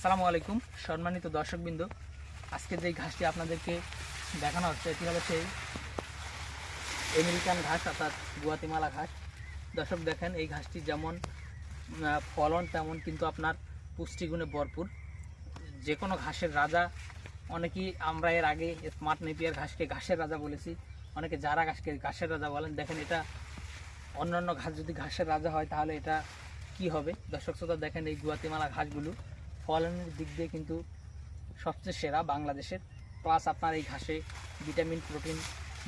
আসসালামু আলাইকুম, সম্মানিত দর্শকবৃন্দ। আজকে যে ঘাসটি আপনাদেরকে দেখানো হচ্ছে, এটি হলো সেই আমেরিকান ঘাস, অর্থাৎ গুয়াতিমালা ঘাস। দর্শক দেখেন, এই ঘাসটি যেমন ফলন তেমন কিন্তু আপনার পুষ্টিগুণে ভরপুর। যে কোনো ঘাসের রাজা, অনেকেই আমরা এর আগে স্মার্ট নেপিয়ার ঘাসকে ঘাসের রাজা বলেছি। অনেকে যারা ঘাসকে ঘাসের রাজা বলেন, দেখেন এটা অন্যান্য ঘাস যদি ঘাসের রাজা হয়, তাহলে এটা কি হবে? দর্শক শ্রোতা, দেখেন এই গুয়াতিমালা ঘাসগুলো ফলনের দিক দিয়ে কিন্তু সবচেয়ে সেরা বাংলাদেশের। প্লাস আপনার এই ঘাসে ভিটামিন প্রোটিন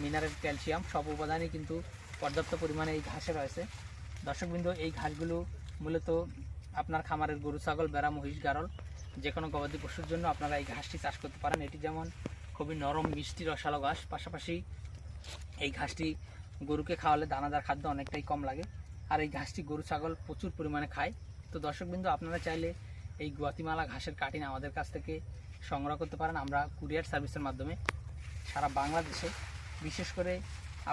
মিনারেল ক্যালসিয়াম সব উপাদানই কিন্তু পর্যাপ্ত পরিমাণে এই ঘাসে রয়েছে। দর্শকবৃন্দ, এই ঘাসগুলো মূলত আপনার খামারের গরু, ছাগল বেড়া মহিষ, গারল যে কোনো গবাদি পশুর জন্য আপনারা এই ঘাসটি চাষ করতে পারেন। এটি যেমন খুবই নরম, মিষ্টি, রসালো ঘাস, পাশাপাশি এই ঘাসটি গরুকে খাওয়ালে দানাদার খাদ্য অনেকটাই কম লাগে। আর এই ঘাসটি গরু, ছাগল প্রচুর পরিমাণে খায়। তো দর্শকবৃন্দ, আপনারা চাইলে এই গুয়াতিমালা ঘাসের কাটিন আমাদের কাছ থেকে সংগ্রহ করতে পারেন। আমরা কুরিয়ার সার্ভিসের মাধ্যমে সারা বাংলাদেশে, বিশেষ করে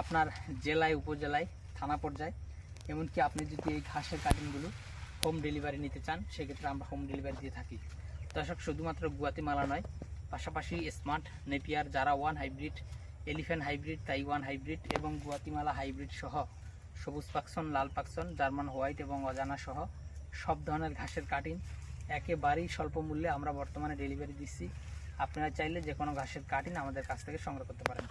আপনার জেলায়, উপজেলায়, থানা পর্যায়ে। এমনকি আপনি যদি এই ঘাসের কাটিংগুলো হোম ডেলিভারি নিতে চান, সেক্ষেত্রে আমরা হোম ডেলিভারি দিয়ে থাকি। দর্শক, শুধুমাত্র গুয়াতিমালা নয়, পাশাপাশি স্মার্ট নেপিয়ার, যারা one hybrid elephant hybrid Taiwan hybrid এবং গুয়াতিমালা হাইব্রিড সহ সবুজ পাকসন, লাল পাকসন, জার্মান হোয়াইট এবং অজানা সহ সব ধরনের ঘাসের কাটিং একেবারেই স্বল্প মূল্যে আমরা বর্তমানে ডেলিভারি দিচ্ছি। আপনারা চাইলে যে কোনো ঘাসের কাটিন আমাদের কাছ থেকে সংগ্রহ করতে পারেন।